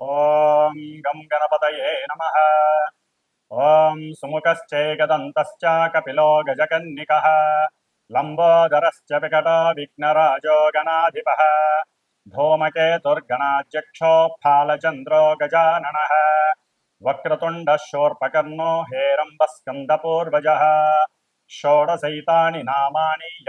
ॐ गं गणपतये नमः। ॐ सुमुखश्चैकदन्तश्च कपिलो गजकन्निकः। लम्बोदरश्च विकटो विघ्नराजो गणाधिपः। धूमकेतुर्गणाध्यक्षो फालचन्द्रो गजाननः। वक्रतुण्डः शोर्पकर्णो हेरम्बस्कन्दपूर्वजः। षोडशैतानि नामानि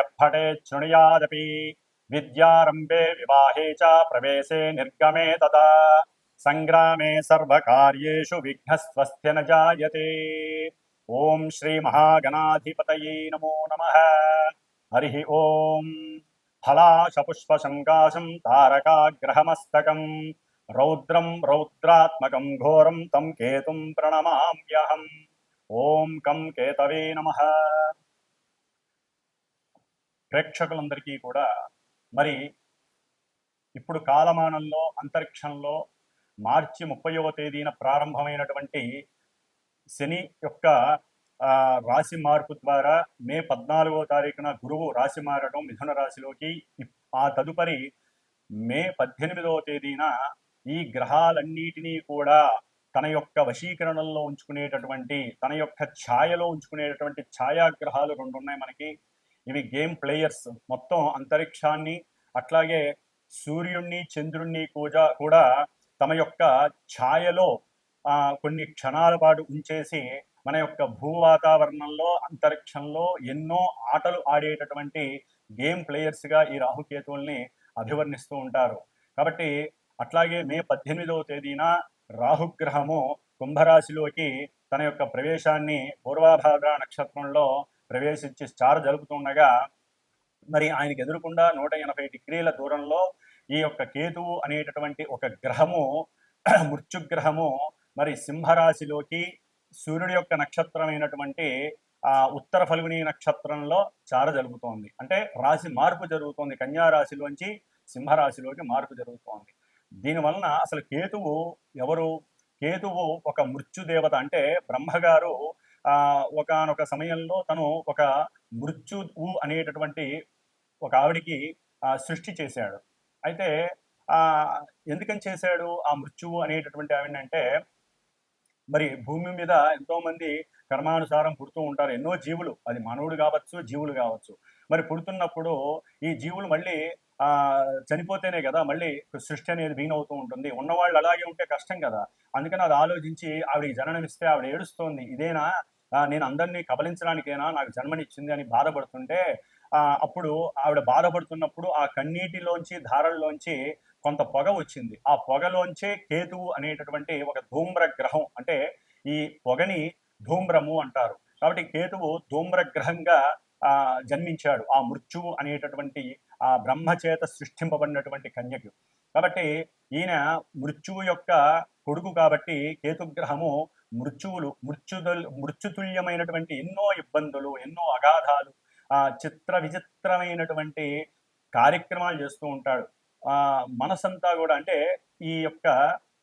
विद्यारम्भे विवाहे च प्रवेशे निर्गमे तदा। సంగ్రామే సర్వకార్యేషు విఘ్నస్వస్తి జాయతే. ఓం శ్రీ మహాగణాధిపతయే నమో నమ. హరి ఓం. ఫలాశపుష్పశంకాశం తారకాగ్రహమస్తకం. రౌద్రం రౌద్రాత్మకం ఘోరం తం కేతు ప్రణమామ్యహం. ఓం కం కేతవే నమ. ప్రేక్షకులందరికీ కూడా మరి ఇప్పుడు కాలమానంలో అంతరిక్షంలో మార్చి ముప్పైవ తేదీన ప్రారంభమైనటువంటి శని యొక్క రాశి మార్పు ద్వారా మే పద్నాలుగో తారీఖున గురువు రాశి మారడం మిథున రాశిలోకి ఆ తదుపరి మే పద్దెనిమిదవ తేదీన ఈ గ్రహాలన్నిటినీ కూడా తన యొక్క వశీకరణలో ఉంచుకునేటటువంటి తన యొక్క ఛాయలో ఉంచుకునేటటువంటి ఛాయాగ్రహాలు రెండు ఉన్నాయి మనకి. ఇవి గేమ్ ప్లేయర్స్. మొత్తం అంతరిక్షాన్ని అట్లాగే సూర్యుణ్ణి చంద్రుణ్ణి కూడా కూడా తమ యొక్క ఛాయలో కొన్ని క్షణాల పాటు ఉంచేసి మన యొక్క భూ వాతావరణంలో అంతరిక్షంలో ఎన్నో ఆటలు ఆడేటటువంటి గేమ్ ప్లేయర్స్గా ఈ రాహుకేతువుల్ని అభివర్ణిస్తూ ఉంటారు. కాబట్టి అట్లాగే మే పద్దెనిమిదవ తేదీన రాహుగ్రహము కుంభరాశిలోకి తన యొక్క ప్రవేశాన్ని పూర్వాభాద్ర నక్షత్రంలో ప్రవేశించి స్టార్ జరుపుతుండగా మరి ఆయనకు ఎదురుకుండా నూట ఎనభై డిగ్రీల దూరంలో ఈ యొక్క కేతువు అనేటటువంటి ఒక గ్రహము మృత్యుగ్రహము మరి సింహరాశిలోకి సూర్యుడి యొక్క నక్షత్రమైనటువంటి ఆ ఉత్తర ఫల్గుని నక్షత్రంలో చార జరుగుతోంది. అంటే రాశి మార్పు జరుగుతోంది. కన్యా రాశిలోంచి సింహరాశిలోకి మార్పు జరుగుతోంది. దీనివలన అసలు కేతువు ఎవరు? కేతువు ఒక మృత్యుదేవత అంటే బ్రహ్మగారు ఆ ఒకనొక సమయంలో తను ఒక మృత్యువు అనేటటువంటి ఒక ఆవిడికి సృష్టి చేశాడు. అయితే ఆ ఎందుకని చేశాడు? ఆ మృత్యువు అనేటటువంటి ఏంటంటే మరి భూమి మీద ఎంతో మంది కర్మానుసారం పుడుతూ ఉంటారు. ఎన్నో జీవులు. అది మానవుడు కావచ్చు జీవులు కావచ్చు. మరి పుడుతున్నప్పుడు ఈ జీవులు మళ్ళీ ఆ చనిపోతేనే కదా మళ్ళీ సృష్టి అనేది వీన్ అవుతూ ఉంటుంది. ఉన్నవాళ్ళు అలాగే ఉంటే కష్టం కదా. అందుకని అది ఆలోచించి ఆవిడకి జననం ఇస్తే ఆవిడ ఏడుస్తోంది. ఇదేనా? నేను అందరినీ కబలించడానికేనా? నాకు జన్మనిచ్చింది అని బాధపడుతుంటే అప్పుడు ఆవిడ బాధపడుతున్నప్పుడు ఆ కన్నీటిలోంచి ధారల్లోంచి కొంత పొగ వచ్చింది. ఆ పొగలోంచే కేతువు అనేటటువంటి ఒక ధూమ్ర గ్రహం అంటే ఈ పొగని ధూమ్రము అంటారు. కాబట్టి కేతువు ధూమ్ర గ్రహంగా ఆ, జన్మించాడు. ఆ మృత్యువు అనేటటువంటి ఆ బ్రహ్మచేత సృష్టింపబడినటువంటి కన్యకు. కాబట్టి ఈయన మృత్యువు యొక్క కొడుకు కాబట్టి కేతుగ్రహము మృత్యువులు మృత్యుదల్ మృత్యుతుల్యమైనటువంటి ఎన్నో ఇబ్బందులు ఎన్నో అగాధాలు చిత్ర విచిత్రమైనటువంటి కార్యక్రమాలు చేస్తూ ఉంటాడు. ఆ మనసంతా కూడా అంటే ఈ యొక్క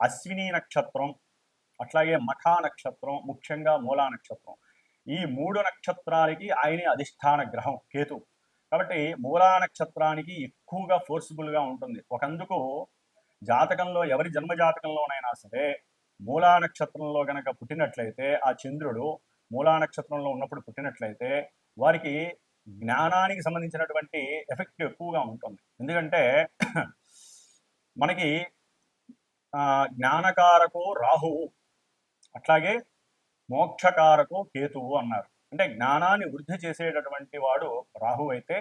అశ్విని నక్షత్రం అట్లాగే మఖా నక్షత్రం ముఖ్యంగా మూలా నక్షత్రం. ఈ మూడు నక్షత్రాలకి ఆయనే అధిష్టాన గ్రహం కేతు. కాబట్టి మూలా నక్షత్రానికి ఎక్కువగా ఫోర్సిబుల్గా ఉంటుంది. ఒకందుకు జాతకంలో ఎవరి జన్మ జాతకంలోనైనా సరే మూలా నక్షత్రంలో గనక పుట్టినట్లయితే ఆ చంద్రుడు మూలా నక్షత్రంలో ఉన్నప్పుడు పుట్టినట్లయితే వారికి జ్ఞానానికి సంబంధించినటువంటి ఎఫెక్ట్ ఎక్కువగా ఉంటుంది. ఎందుకంటే మనకి ఆ, జ్ఞానకారకు రాహువు అట్లాగే మోక్షకారకు కేతువు అన్నారు. అంటే జ్ఞానాన్ని వృద్ధి చేసేటటువంటి వాడు రాహు అయితే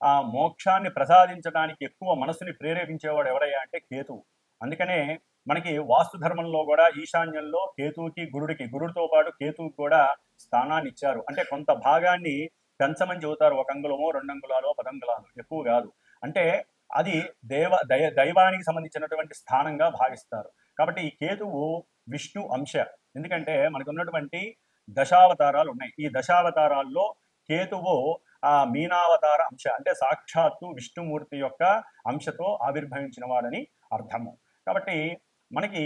ఆ మోక్షాన్ని ప్రసాదించడానికి ఎక్కువ మనసుని ప్రేరేపించేవాడు ఎవరయ్యా అంటే కేతువు. అందుకనే మనకి వాస్తు ధర్మంలో కూడా ఈశాన్యంలో కేతువుకి గురుడికి గురుడితో పాటు కేతువుకి కూడా స్థానాన్ని ఇచ్చారు. అంటే కొంత భాగాన్ని పెంచమని చెబుతారు ఒక అంగుళమో రెండు అంగుళాలో పదంగుళాలు ఎక్కువ కాదు. అంటే అది దేవ దయ దైవానికి సంబంధించినటువంటి స్థానంగా భావిస్తారు. కాబట్టి ఈ కేతువు విష్ణు అంశ. ఎందుకంటే మనకు ఉన్నటువంటి దశావతారాలు ఉన్నాయి. ఈ దశావతారాల్లో కేతువు ఆ మీనావతార అంశ అంటే సాక్షాత్తు విష్ణుమూర్తి యొక్క అంశతో ఆవిర్భవించిన వాడని అర్థము. కాబట్టి మనకి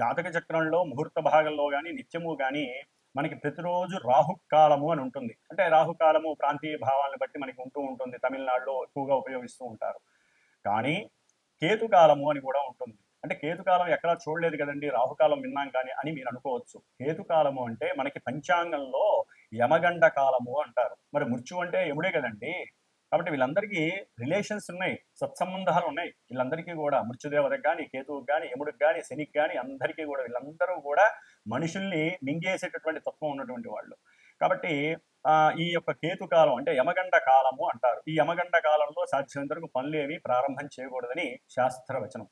జాతక చక్రంలో ముహూర్త భాగంలో కానీ నిత్యము కానీ మనకి ప్రతిరోజు రాహుకాలము అని ఉంటుంది. అంటే రాహుకాలము ప్రాంతీయ భావాలను బట్టి మనకి ఉంటూ ఉంటుంది. తమిళనాడులో ఎక్కువగా ఉపయోగిస్తూ ఉంటారు. కానీ కేతుకాలము అని కూడా ఉంటుంది. అంటే కేతుకాలం ఎక్కడా చూడలేదు కదండి. రాహుకాలం విన్నాం కానీ అని మీరు అనుకోవచ్చు. కేతుకాలము అంటే మనకి పంచాంగంలో యమగండ కాలము అంటారు. మరి మృత్యు అంటే యముడే కదండి. కాబట్టి వీళ్ళందరికీ రిలేషన్స్ ఉన్నాయి సత్సంబంధాలు ఉన్నాయి. వీళ్ళందరికీ కూడా మృత్యుదేవతకు కానీ కేతువుకి కానీ యముడికి కానీ శనికి కానీ అందరికీ కూడా వీళ్ళందరూ కూడా మనుషుల్ని మింగేసేటటువంటి తత్వం ఉన్నటువంటి వాళ్ళు. కాబట్టి ఈ యొక్క కేతు కాలం అంటే యమగండ కాలము అంటారు. ఈ యమగండ కాలంలో సాధ్యమైనంత వరకు పనులు ప్రారంభం చేయకూడదని శాస్త్రవచనం.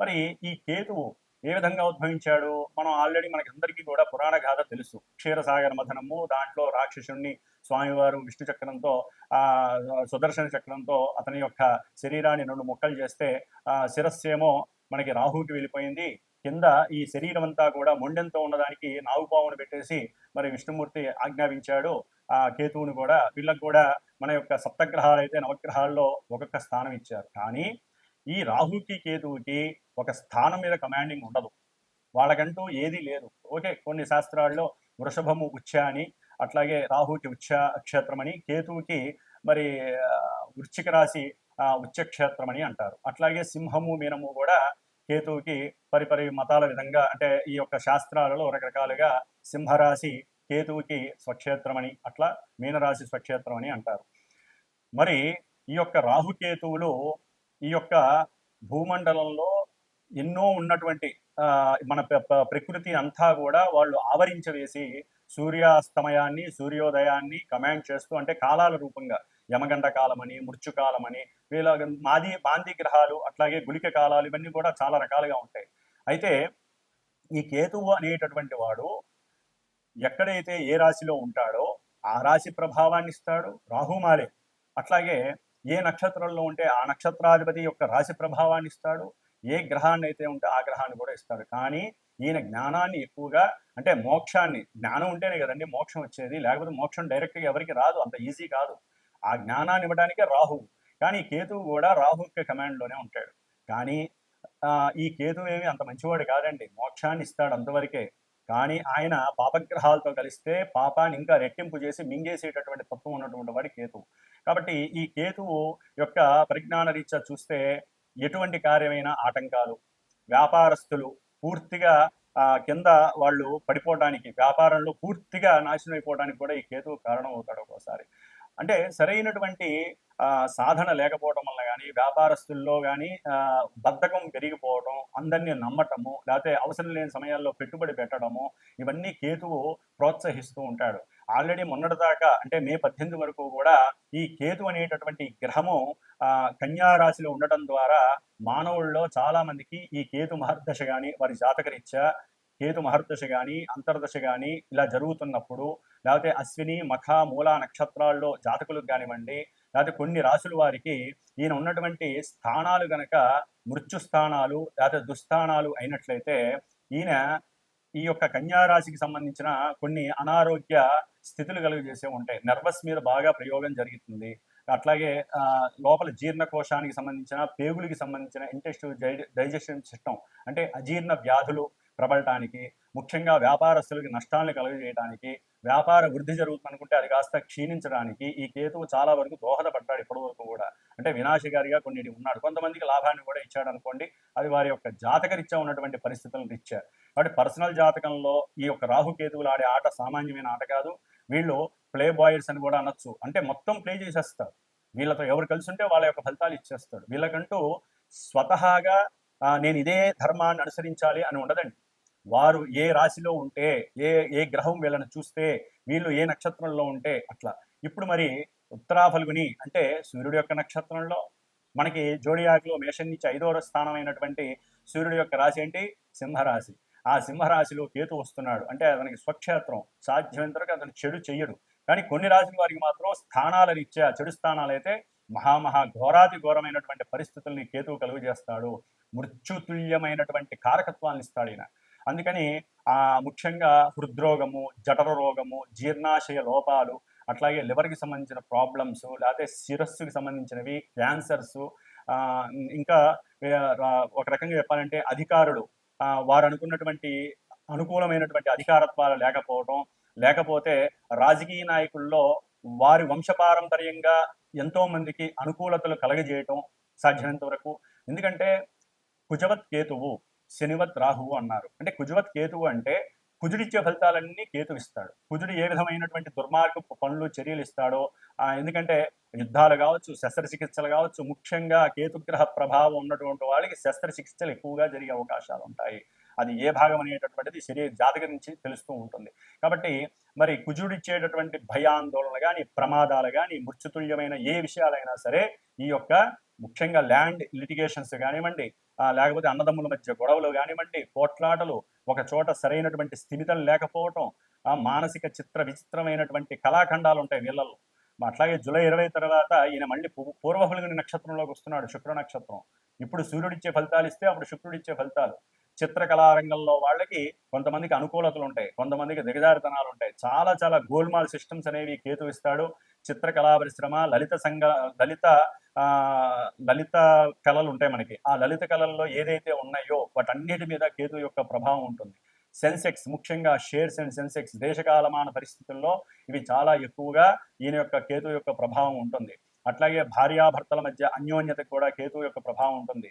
మరి ఈ కేతువు ఏ విధంగా ఉద్భవించాడు? మనం ఆల్రెడీ మనకి అందరికీ కూడా పురాణ గాథ తెలుసు. క్షీరసాగర మథనము దాంట్లో రాక్షసుణ్ణి స్వామివారు విష్ణు చక్రంతో ఆ సుదర్శన చక్రంతో అతని యొక్క శరీరాన్ని రెండు ముక్కలు చేస్తే ఆ శిరస్సేమో మనకి రాహుకి వెళ్ళిపోయింది. కింద ఈ శరీరం అంతా కూడా మొండెంతో ఉన్నదానికి నాగుపావును పెట్టేసి మరి విష్ణుమూర్తి ఆజ్ఞాపించాడు. ఆ కేతువుని కూడా వీళ్ళకు కూడా మన యొక్క సప్తగ్రహాలు అయితే నవగ్రహాల్లో ఒక్కొక్క స్థానం ఇచ్చారు. కానీ ఈ రాహుకి కేతువుకి ఒక స్థానం మీద కమాండింగ్ ఉండదు. వాళ్ళకంటూ ఏదీ లేదు. ఓకే కొన్ని శాస్త్రాల్లో వృషభము ఉచ్చ అని అట్లాగే రాహుకి ఉచ్చ క్షేత్రం అని కేతువుకి మరి వృచ్చిక వృశ్చిక రాశి ఉచ్చక్షేత్రం అని అంటారు. అట్లాగే సింహము మీనము కూడా కేతువుకి పరిపరి మతాల విధంగా అంటే ఈ యొక్క శాస్త్రాలలో రకరకాలుగా సింహరాశి కేతువుకి స్వక్షేత్రం అని అట్లా మీనరాశి స్వక్షేత్రం అని అంటారు. మరి ఈ యొక్క రాహుకేతువులు ఈ యొక్క భూమండలంలో ఎన్నో ఉన్నటువంటి మన ప్ర- ప్రకృతి అంతా కూడా వాళ్ళు ఆవరించవేసి సూర్యాస్తమయాన్ని సూర్యోదయాన్ని కమాండ్ చేస్తూ అంటే కాలాల రూపంగా యమగండ కాలమని మృత్యుకాలమని వీళ్ళ మాది మాంది గ్రహాలు అట్లాగే గుళిక కాలాలు ఇవన్నీ కూడా చాలా రకాలుగా ఉంటాయి. అయితే ఈ కేతువు అనేటటువంటి వాడు ఎక్కడైతే ఏ రాశిలో ఉంటాడో ఆ రాశి ప్రభావాన్ని ఇస్తాడు రాహుమాలే అట్లాగే ఏ నక్షత్రంలో ఉంటే ఆ నక్షత్రాధిపతి యొక్క రాశి ప్రభావాన్ని ఇస్తాడు ఏ గ్రహాన్ని అయితే ఉంటే ఆ గ్రహాన్ని కూడా ఇస్తాడు. కానీ ఈయన జ్ఞానాన్ని ఎక్కువగా అంటే మోక్షాన్ని జ్ఞానం ఉంటేనే కదండి మోక్షం వచ్చేది లేకపోతే మోక్షం డైరెక్ట్గా ఎవరికి రాదు అంత ఈజీ కాదు. ఆ జ్ఞానాన్ని ఇవ్వడానికే రాహువు. కానీ కేతువు కూడా రాహు యొక్క కమాండ్లోనే ఉంటాడు. కానీ ఈ కేతువు ఏమి అంత మంచివాడు కాదండి. మోక్షాన్ని ఇస్తాడు అంతవరకే. కానీ ఆయన పాపగ్రహాలతో కలిస్తే పాపాన్ని ఇంకా రెట్టింపు చేసి మింగేసేటటువంటి తత్వం ఉన్నటువంటి వాడి కేతువు. కాబట్టి ఈ కేతువు యొక్క పరిజ్ఞాన రీత్యా చూస్తే ఎటువంటి కార్యమైన ఆటంకాలు వ్యాపారస్తులు పూర్తిగా ఆ, కింద వాళ్ళు పడిపోవడానికి వ్యాపారంలో పూర్తిగా నాశనం అయిపోవడానికి కూడా ఈ కేతువు కారణం అవుతాడు ఒక్కోసారి. అంటే సరైనటువంటి ఆ, సాధన లేకపోవడం వల్ల కానీ వ్యాపారస్తుల్లో కానీ బద్ధకం పెరిగిపోవడం అందరినీ నమ్మటము లేకపోతే అవసరం లేని సమయాల్లో పెట్టుబడి పెట్టడము ఇవన్నీ కేతువు ప్రోత్సహిస్తూ ఉంటాడు. ఆల్రెడీ మొన్నటి దాకా అంటే మే పద్దెనిమిది వరకు కూడా ఈ కేతు అనేటటువంటి గ్రహము ఆ, ఉండటం ద్వారా మానవుల్లో చాలా మందికి ఈ కేతు మహర్దశ కానీ వారి జాతకరీత్యా కేతు మహర్దశ కానీ అంతర్దశ కానీ ఇలా జరుగుతున్నప్పుడు లేకపోతే అశ్విని మఖ మూల నక్షత్రాల్లో జాతకులకు కానివ్వండి లేకపోతే కొన్ని రాసుల వారికి ఈయన ఉన్నటువంటి స్థానాలు గనక మృత్యు స్థానాలు లేకపోతే దుస్థానాలు అయినట్లయితే ఈయన ఈ యొక్క కన్యారాశికి సంబంధించిన కొన్ని అనారోగ్య స్థితులు కలుగజేసే ఉంటాయి. నర్వస్ మీద బాగా ప్రయోగం జరుగుతుంది. అట్లాగే ఆ, లోపల జీర్ణకోశానికి సంబంధించిన పేగులకి సంబంధించిన ఇంటెస్టివ్ డైజెషన్ సిస్టమ్ అంటే అజీర్ణ వ్యాధులు ప్రబలటానికి ముఖ్యంగా వ్యాపారస్తులకి నష్టాలను కలుగజేయడానికి వ్యాపార వృద్ధి జరుగుతుంది అనుకుంటే అది కాస్త క్షీణించడానికి ఈ కేతువు చాలా వరకు దోహదపడ్డాడు ఇప్పటి వరకు కూడా. అంటే వినాశకారిగా కొన్నిటి ఉన్నాడు. కొంతమందికి లాభాన్ని కూడా ఇచ్చాడు అనుకోండి అది వారి యొక్క జాతకరీత్యా ఉన్నటువంటి పరిస్థితులను ఇచ్చారు. కాబట్టి పర్సనల్ జాతకంలో ఈ యొక్క రాహుకేతువులు ఆడే ఆట సామాన్యమైన ఆట కాదు. వీళ్ళు ప్లే బాయర్స్ అని కూడా అనొచ్చు. అంటే మొత్తం ప్లే చేసేస్తారు. వీళ్ళతో ఎవరు కలిసి ఉంటే వాళ్ళ యొక్క ఫలితాలు ఇచ్చేస్తాడు వీళ్ళకంటూ స్వతహాగా నేను ఇదే ధర్మాన్ని అనుసరించాలి అని ఉండదండి. వారు ఏ రాశిలో ఉంటే ఏ ఏ గ్రహం వీళ్ళని చూస్తే వీళ్ళు ఏ నక్షత్రంలో ఉంటే అట్లా. ఇప్పుడు మరి ఉత్తరా ఫల్గుని అంటే సూర్యుడి యొక్క నక్షత్రంలో మనకి జోడియాకులో మేషం నుంచి ఐదవ స్థానం అయినటువంటి సూర్యుడి యొక్క రాశి ఏంటి? సింహరాశి. ఆ సింహరాశిలో కేతు వస్తున్నాడు. అంటే అతనికి స్వక్షేత్రం. సాధ్యమైనంతవరకు అతను చెడు చెయ్యడు. కానీ కొన్ని రాశుల వారికి మాత్రం స్థానాల రీత్యా చెడు స్థానాలు అయితే మహామహా ఘోరాతి ఘోరమైనటువంటి పరిస్థితుల్ని కేతువు కలుగు చేస్తాడు మృత్యుతుల్యమైనటువంటి కారకత్వాన్ని ఇస్తాడు ఈయన. అందుకని ఆ ముఖ్యంగా హృద్రోగము జఠర రోగము జీర్ణాశయ లోపాలు అట్లాగే లివర్కి సంబంధించిన ప్రాబ్లమ్స్ లేకపోతే శిరస్సుకి సంబంధించినవి క్యాన్సర్స్ ఇంకా ఒక రకంగా చెప్పాలంటే అధికారులు వారు అనుకున్నటువంటి అనుకూలమైనటువంటి అధికారత్వాలు లేకపోవడం లేకపోతే రాజకీయ నాయకుల్లో వారి వంశపారంపర్యంగా ఎంతో మందికి అనుకూలతలు కలగజేయటం సాధ్యమైనంత వరకు. ఎందుకంటే కుజవత్ కేతువు శనివత్ రాహువు అన్నారు. అంటే కుజువత్ కేతువు అంటే కుజుడిచ్చే ఫలితాలన్నీ కేతు ఇస్తాడు. కుజుడు ఏ విధమైనటువంటి దుర్మార్గపు పనులు చర్యలు ఇస్తాడో ఆ, ఎందుకంటే యుద్ధాలు కావచ్చు శస్త్రచికిత్సలు కావచ్చు ముఖ్యంగా కేతుగ్రహ ప్రభావం ఉన్నటువంటి వాళ్ళకి శస్త్రచికిత్సలు ఎక్కువగా జరిగే అవకాశాలు ఉంటాయి. అది ఏ భాగం అనేటటువంటిది శరీర జాతక నుంచి తెలుస్తూ ఉంటుంది. కాబట్టి మరి కుజుడిచ్చేటటువంటి భయాందోళన కానీ ప్రమాదాలు కానీ మృత్యుతుల్యమైన ఏ విషయాలైనా సరే ఈ యొక్క ముఖ్యంగా ల్యాండ్ లిటిగేషన్స్ కానివ్వండి లేకపోతే అన్నదమ్ముల మధ్య గొడవలు కానివ్వండి పోట్లాటలు ఒక చోట సరైనటువంటి స్థిమితం లేకపోవటం ఆ మానసిక చిత్ర విచిత్రమైనటువంటి కళాఖండాలు ఉంటాయి వీళ్ళల్లో అట్లాగే జూలై ఇరవై తర్వాత ఈయన మళ్ళీ పూ- పూర్వ నక్షత్రంలోకి వస్తున్నాడు శుక్ర నక్షత్రం. ఇప్పుడు సూర్యుడిచ్చే ఫలితాలు ఇస్తే అప్పుడు శుక్రుడిచ్చే ఫలితాలు. చిత్రకళా రంగంలో వాళ్ళకి కొంతమందికి అనుకూలతలు ఉంటాయి కొంతమందికి దిగజారితనాలు ఉంటాయి చాలా చాలా గోల్మాల్ సిస్టమ్స్ అనేవి కేతు ఇస్తాడు. చిత్రకళా పరిశ్రమ లలిత సంఘ లలిత లలిత కళలు ఉంటాయి మనకి. ఆ లలిత కళల్లో ఏదైతే ఉన్నాయో వాటన్నిటి మీద కేతు యొక్క ప్రభావం ఉంటుంది. సెన్సెక్స్ ముఖ్యంగా షేర్స్ అండ్ సెన్సెక్స్ దేశకాలమాన పరిస్థితుల్లో ఇవి చాలా ఎక్కువగా ఈయన యొక్క కేతు యొక్క ప్రభావం ఉంటుంది. అట్లాగే భార్యాభర్తల మధ్య అన్యోన్యత కూడా కేతు యొక్క ప్రభావం ఉంటుంది.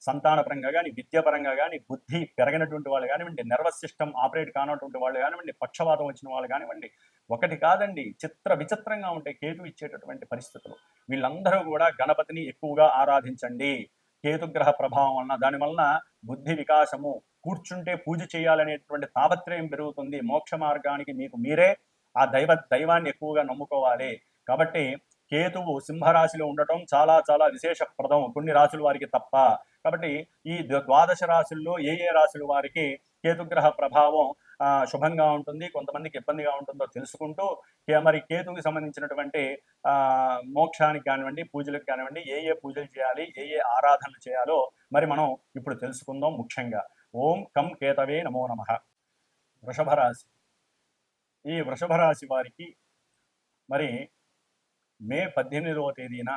సంతానపరంగా కానీ విద్యాపరంగా కానీ బుద్ధి పెరగనటువంటి వాళ్ళు కానివ్వండి నర్వస్ సిస్టమ్ ఆపరేట్ కానటువంటి వాళ్ళు కానివ్వండి పక్షవాతం వచ్చిన వాళ్ళు కానివ్వండి ఒకటి కాదండి చిత్ర విచిత్రంగా ఉంటే కేతు ఇచ్చేటటువంటి పరిస్థితులు. వీళ్ళందరూ కూడా గణపతిని ఎక్కువగా ఆరాధించండి. కేతుగ్రహ ప్రభావం వలన దాని వలన బుద్ధి వికాసము కూర్చుంటే పూజ చేయాలనేటువంటి తాపత్రయం పెరుగుతుంది. మోక్ష మార్గానికి మీకు మీరే ఆ దైవ దైవాన్ని ఎక్కువగా నమ్ముకోవాలి. కాబట్టి కేతువు సింహరాశిలో ఉండటం చాలా చాలా విశేషప్రదం. కొన్ని రాశుల వారికి తప్ప కాబట్టి ఈ ద్వాదశ రాశుల్లో ఏ ఏ రాశుల వారికి కేతుగ్రహ ప్రభావం శుభంగా ఉంటుంది కొంతమందికి ఇబ్బందిగా ఉంటుందో తెలుసుకుంటూ మరి కేతుకి సంబంధించినటువంటి ఆ మోక్షానికి కానివ్వండి పూజలకు కానివ్వండి ఏ ఏ పూజలు చేయాలి ఏ ఏ ఆరాధనలు చేయాలో మరి మనం ఇప్పుడు తెలుసుకుందాం ముఖ్యంగా. ఓం కం కేతవే నమో నమ. వృషభ రాశి. ఈ వృషభ రాశి వారికి మరి మే పద్దెనిమిదవ తేదీన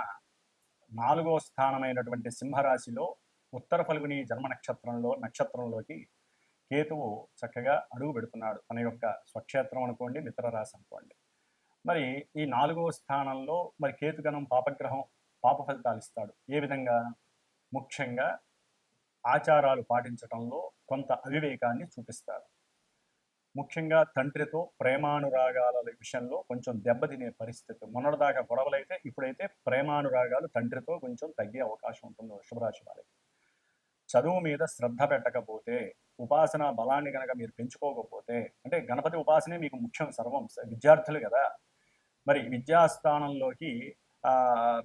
నాలుగవ స్థానమైనటువంటి సింహరాశిలో ఉత్తర ఫల్గుని జన్మ నక్షత్రంలో నక్షత్రంలోకి కేతువు చక్కగా అడుగు పెడుతున్నాడు. తన యొక్క స్వక్షేత్రం అనుకోండి మిత్ర రాశి అనుకోండి. మరి ఈ నాలుగవ స్థానంలో మరి కేతుగణం పాపగ్రహం పాప ఫలితాలు ఇస్తాడు. ఏ విధంగా? ముఖ్యంగా ఆచారాలు పాటించడంలో కొంత అవివేకాన్ని చూపిస్తారు ముఖ్యంగా తండ్రితో ప్రేమానురాగాల విషయంలో కొంచెం దెబ్బతినే పరిస్థితి. మొన్నటిదాకా గొడవలైతే ఇప్పుడైతే ప్రేమానురాగాలు తండ్రితో కొంచెం తగ్గే అవకాశం ఉంటుంది వృషభరాశి వారికి. చదువు మీద శ్రద్ధ పెట్టకపోతే ఉపాసన బలాన్ని కనుక మీరు పెంచుకోకపోతే అంటే గణపతి ఉపాసనే మీకు ముఖ్యం సర్వం విద్యార్థులు కదా. మరి విద్యాస్థానంలోకి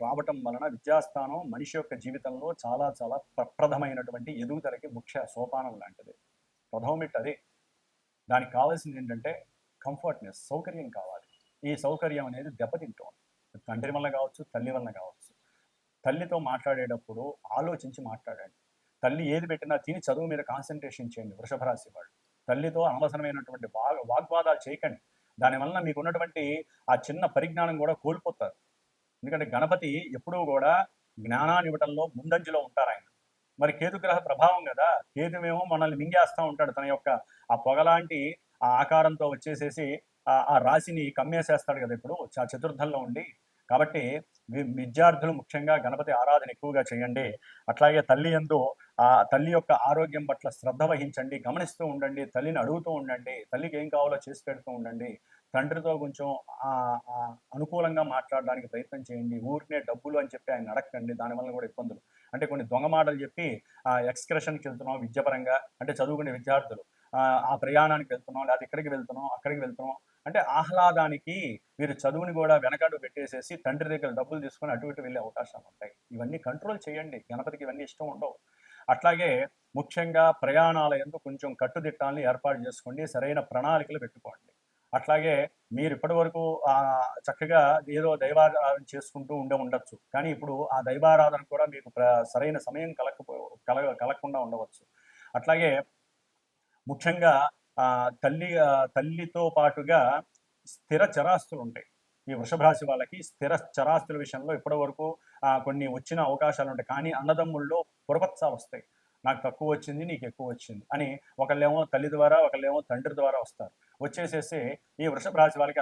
రావటం వలన విద్యాస్థానం మనిషి యొక్క జీవితంలో చాలా చాలా ప్రప్రథమైనటువంటి ఎదుగుదలకి ముఖ్య సోపానం లాంటిది. ప్రథమమిట్ అదే. దానికి కావాల్సింది ఏంటంటే కంఫర్ట్నెస్ సౌకర్యం కావాలి. ఈ సౌకర్యం అనేది దెబ్బతింటోంది. తండ్రి వల్ల కావచ్చు తల్లి వల్ల కావచ్చు. తల్లితో మాట్లాడేటప్పుడు ఆలోచించి మాట్లాడండి. తల్లి ఏది పెట్టినా తిని చదువు మీద కాన్సన్ట్రేషన్ చేయండి వృషభ రాశి వాళ్ళు. తల్లితో అనవసరమైనటువంటి వా వాగ్వాదాలు చేయకండి. దానివల్ల మీకు ఉన్నటువంటి ఆ చిన్న పరిజ్ఞానం కూడా కోల్పోతారు. ఎందుకంటే గణపతి ఎప్పుడూ కూడా జ్ఞానాన్ని ఇవ్వటంలో ముందంజలో ఉంటారు ఆయన. మరి కేతుగ్రహ ప్రభావం కదా. కేతుమేమో మనల్ని మింగేస్తూ ఉంటాడు. తన యొక్క ఆ పొగలాంటి ఆ ఆకారంతో వచ్చేసేసి ఆ ఆ రాశిని కమ్మేసేస్తాడు కదా ఇప్పుడు ఆ చతుర్థంలో ఉండి కాబట్టి వి- విద్యార్థులు ముఖ్యంగా గణపతి ఆరాధన ఎక్కువగా చేయండి. అట్లాగే తల్లి ఎందు ఆ తల్లి యొక్క ఆరోగ్యం పట్ల శ్రద్ధ వహించండి గమనిస్తూ ఉండండి తల్లిని అడుగుతూ ఉండండి తల్లికి ఏం కావాలో చేసి పెడుతూ ఉండండి తండ్రితో కొంచెం అనుకూలంగా మాట్లాడడానికి ప్రయత్నం చేయండి ఊరినే డబ్బులు అని చెప్పి ఆయన అడగండి దానివల్ల కూడా ఇబ్బందులు. అంటే కొన్ని దొంగ మాటలు చెప్పి ఆ ఎక్స్కర్షన్కి వెళ్తున్నాం విద్యాపరంగా అంటే చదువుకునే విద్యార్థులు ఆ ఆ ప్రయాణానికి వెళ్తున్నాం లేకపోతే ఇక్కడికి వెళ్తున్నాం అక్కడికి వెళ్తున్నాం అంటే ఆహ్లాదానికి మీరు చదువుని కూడా వెనకడు పెట్టేసేసి తండ్రి దగ్గర డబ్బులు తీసుకొని అటు ఇటు వెళ్ళే అవకాశాలు ఉంటాయి. ఇవన్నీ కంట్రోల్ చేయండి. గణపతికి ఇవన్నీ ఇష్టం ఉండవు. అట్లాగే ముఖ్యంగా ప్రయాణాల ఎందుకు కొంచెం కట్టుదిట్టాలని ఏర్పాటు చేసుకోండి. సరైన ప్రణాళికలు పెట్టుకోండి. అట్లాగే మీరు ఇప్పటి వరకు చక్కగా ఏదో దైవారాధన చేసుకుంటూ ఉండే ఉండొచ్చు. కానీ ఇప్పుడు ఆ దైవారాధన కూడా మీకు ప్ర- సరైన సమయం కలగకపో కలగ కలగకుండా ఉండవచ్చు. అట్లాగే ముఖ్యంగా తల్లి తల్లితో పాటుగా స్థిర చరాస్తులు ఉంటాయి. ఈ వృషభరాశి వాళ్ళకి స్థిర చరాస్తుల విషయంలో ఇప్పటి వరకు కొన్ని వచ్చిన అవకాశాలు ఉంటాయి. కానీ అన్నదమ్ముల్లో పురపత్సాలు వస్తాయి. నాకు తక్కువ వచ్చింది నీకు ఎక్కువ వచ్చింది అని ఒకళ్ళేమో తల్లి ద్వారా ఒకళ్ళేమో తండ్రి ద్వారా వస్తారు. వచ్చేసేసి ఈ వృషభ రాశి వాళ్ళకి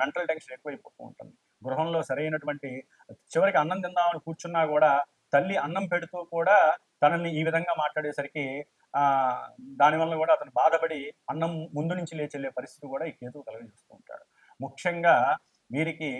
మెంటల్ టెన్షన్ ఎక్కువైపోతూ ఉంటుంది. గృహంలో సరైనటువంటి చివరికి అన్నం తిందామని కూర్చున్నా కూడా తల్లి అన్నం పెడుతూ కూడా తనని ఈ విధంగా మాట్లాడేసరికి దానివల్ల కూడా అతను బాధపడి అన్నం ముందు నుంచి లేచెళ్ళే పరిస్థితి కూడా ఈ కేతువు కలుగజేస్తూ ఉంటాడు. ముఖ్యంగా వీరికి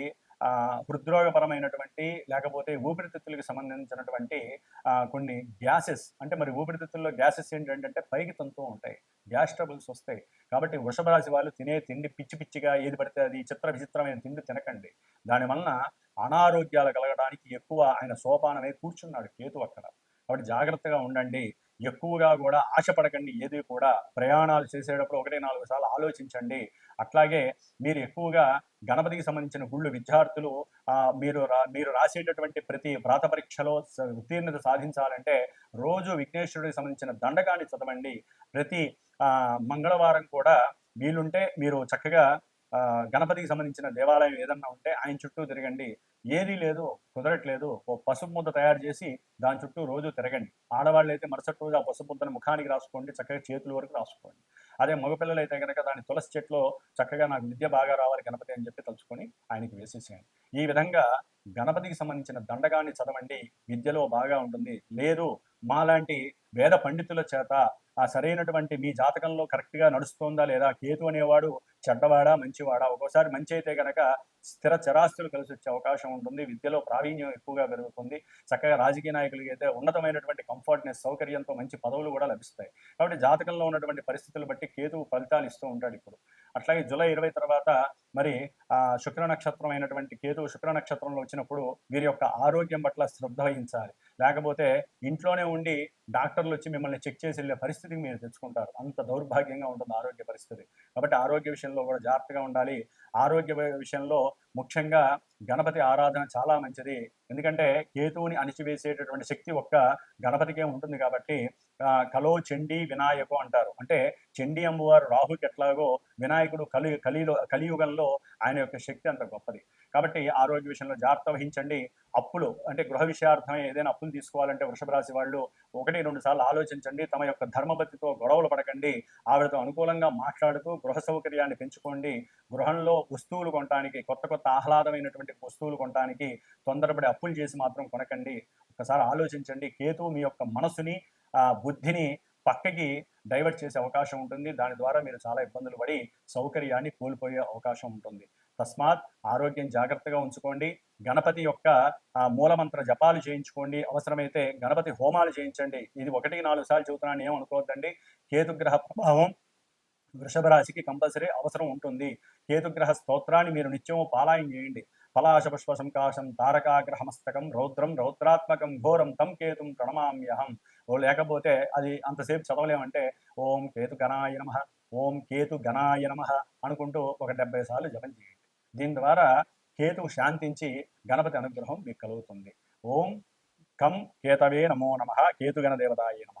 ఆ హృద్రోగపరమైనటువంటి లేకపోతే ఊపిరితిత్తులకు సంబంధించినటువంటి ఆ, కొన్ని గ్యాసెస్ అంటే మరి ఊపిరితిత్తుల్లో గ్యాసెస్ ఏంటంటే పైకి తంతూ ఉంటాయి. గ్యాస్ ట్రబుల్స్ వస్తాయి. కాబట్టి వృషభ రాశి వాళ్ళు తినే తిండి పిచ్చి పిచ్చిగా ఏది పడితే అది చిత్ర విచిత్రమైన తిండి తినకండి. దానివలన అనారోగ్యాలు కలగడానికి ఎక్కువ ఆయన సోపానమే కూర్చున్నాడు కేతు అక్కడ. కాబట్టి జాగ్రత్తగా ఉండండి. ఎక్కువగా కూడా ఆశపడకండి. ఏది కూడా ప్రయాణాలు చేసేటప్పుడు ఒకటి నాలుగు సార్లు ఆలోచించండి. అట్లాగే మీరు ఎక్కువగా గణపతికి సంబంధించిన గుళ్ళు విద్యార్థులు మీరు రా మీరు రాసేటటువంటి ప్రతి వ్రాత పరీక్షలో ఉత్తీర్ణత సాధించాలంటే రోజు విఘ్నేశ్వరుడికి సంబంధించిన దండకాన్ని చదవండి. ప్రతి మంగళవారం కూడా వీలుంటే మీరు చక్కగా గణపతికి సంబంధించిన దేవాలయం ఏదన్నా ఉంటే ఆయన చుట్టూ తిరగండి. ఏదీ లేదు కుదరట్లేదు. ఓ పసుపు ముద్ద తయారు చేసి దాని చుట్టూ రోజు తిరగండి. ఆడవాళ్ళు అయితే మరుసటి రోజు ఆ పసుపు ముద్దను ముఖానికి రాసుకోండి చక్కగా చేతుల వరకు రాసుకోండి. అదే మగపిల్లలు అయితే కనుక దాని తులసి చెట్లో చక్కగా నాకు విద్య బాగా రావాలి గణపతి అని చెప్పి తలుచుకొని ఆయనకి వేసేసేయండి. ఈ విధంగా గణపతికి సంబంధించిన దండగాన్ని చదవండి. విద్యలో బాగా ఉంటుంది. లేదు మాలాంటి వేద పండితుల చేత ఆ సరైనటువంటి మీ జాతకంలో కరెక్ట్గా నడుస్తోందా లేదా కేతు అనేవాడు చెడ్డవాడా మంచివాడా? ఒక్కోసారి మంచి అయితే కనుక స్థిర చరాస్తులు కలిసి వచ్చే అవకాశం ఉంటుంది. విద్యలో ప్రావీణ్యం ఎక్కువగా పెరుగుతుంది. చక్కగా రాజకీయ నాయకులకి అయితే ఉన్నతమైనటువంటి కంఫర్ట్నెస్ సౌకర్యంతో మంచి పదవులు కూడా లభిస్తాయి. కాబట్టి జాతకంలో ఉన్నటువంటి పరిస్థితులు బట్టి కేతువు ఫలితాలు ఇస్తూ ఉంటాడు ఇప్పుడు. అట్లాగే జూలై ఇరవై తర్వాత మరి ఆ శుక్ర నక్షత్రం అయినటువంటి కేతువు శుక్ర నక్షత్రంలో వచ్చినప్పుడు వీరి యొక్క ఆరోగ్యం పట్ల శ్రద్ధ వహించాలి. లేకపోతే ఇంట్లోనే ఉండి డాక్టర్లు వచ్చి మిమ్మల్ని చెక్ చేసి వెళ్ళే పరిస్థితికి మీరు తెచ్చుకుంటారు. అంత దౌర్భాగ్యంగా ఉంటుంది ఆరోగ్య పరిస్థితి. కాబట్టి ఆరోగ్య విషయం విషయంలో కూడా జాగ్రత్తగా ఉండాలి. ఆరోగ్య విషయంలో ముఖ్యంగా గణపతి ఆరాధన చాలా మంచిది. ఎందుకంటే కేతువుని అణిచివేసేటటువంటి శక్తి ఒక్క గణపతికే ఉంటుంది కాబట్టి కలో చండీ వినాయకు అంటారు. అంటే చండీ అమ్మవారు రాహుకి ఎట్లాగో వినాయకుడు కలి కలిలో కలియుగంలో ఆయన యొక్క శక్తి అంత గొప్పది. కాబట్టి ఆరోగ్య విషయంలో జాగ్రత్త వహించండి. అప్పులు అంటే గృహ విషయార్థమై ఏదైనా అప్పులు తీసుకోవాలంటే వృషభ రాశి వాళ్ళు ఒకటి రెండు సార్లు ఆలోచించండి. తమ యొక్క ధర్మపతితో గొడవలు పడకండి. ఆవిడతో అనుకూలంగా మాట్లాడుతూ గృహ సౌకర్యాన్ని పెంచుకోండి. గృహంలో వస్తువులు కొనడానికి కొత్త కొత్త ఆహ్లాదమైనటువంటి వస్తువులు కొనడానికి తొందరపడి అప్పులు చేసి మాత్రం కొనకండి. ఒకసారి ఆలోచించండి. కేతువు మీ యొక్క మనసుని ఆ బుద్ధిని పక్కకి డైవర్ట్ చేసే అవకాశం ఉంటుంది. దాని ద్వారా మీరు చాలా ఇబ్బందులు పడి సౌకర్యాన్ని కోల్పోయే అవకాశం ఉంటుంది. తస్మాత్ ఆరోగ్యం జాగ్రత్తగా ఉంచుకోండి. గణపతి యొక్క మూలమంత్ర జపాలు చేయించుకోండి. అవసరమైతే గణపతి హోమాలు చేయించండి. ఇది ఒకటికి నాలుగు సార్లు చెబుతున్నాను ఏమనుకోవద్దండి. కేతుగ్రహ ప్రభావం వృషభ రాశికి కంపల్సరీ అవసరం ఉంటుంది. కేతుగ్రహ స్తోత్రాన్ని మీరు నిత్యము పాలాయం చేయండి. పలాశ సంకాశం తారకాగ్రహమస్తకం రౌద్రం రౌద్రాత్మకం ఘోరం తం కేతుం ప్రణమామ్యహం. ఓ లేకపోతే అది అంతసేపు చదవలేమంటే ఓం కేతు గణాయ నమ ఓం కేతు గణాయ నమ అనుకుంటూ ఒక డెబ్బై సార్లు జపం చేయండి. దీని ద్వారా కేతు శాంతించి గణపతి అనుగ్రహం మీకు కలుగుతుంది. ఓం కం కేతవే నమో నమ కేతుగణ దేవతాయ నమ.